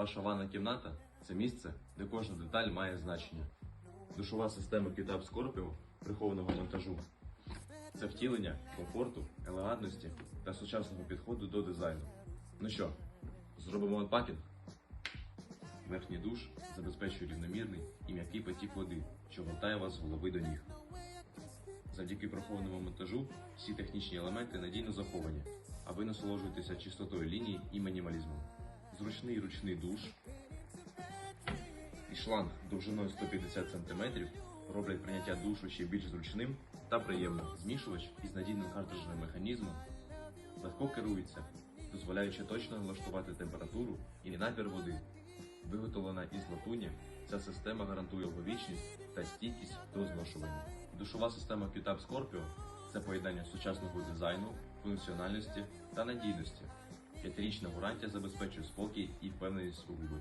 Ваша ванна кімната це місце, де кожна деталь має значення. Душова система QTAP Scorpio прихованого монтажу це втілення комфорту, елегантності та сучасного підходу до дизайну. Ну що, зробимо анпакінг? Верхній душ забезпечує рівномірний і м'який потік води, що гортає вас з голови до ніг. Завдяки прихованому монтажу всі технічні елементи надійно заховані, а ви насолоджуєтеся чистотою ліній і мінімалізмом. Зручний ручний душ і шланг довжиною 150 см роблять прийняття душу ще більш зручним та приємним. Змішувач із надійним картриджним механізмом легко керується, дозволяючи точно налаштувати температуру і напір води. Виготовлена із латуні, ця система гарантує довговічність та стійкість до зношування. Душова система QTAP Scorpio – це поєднання сучасного дизайну, функціональності та надійності. П'ятирічна гарантія забезпечує спокій і впевненість у виборі.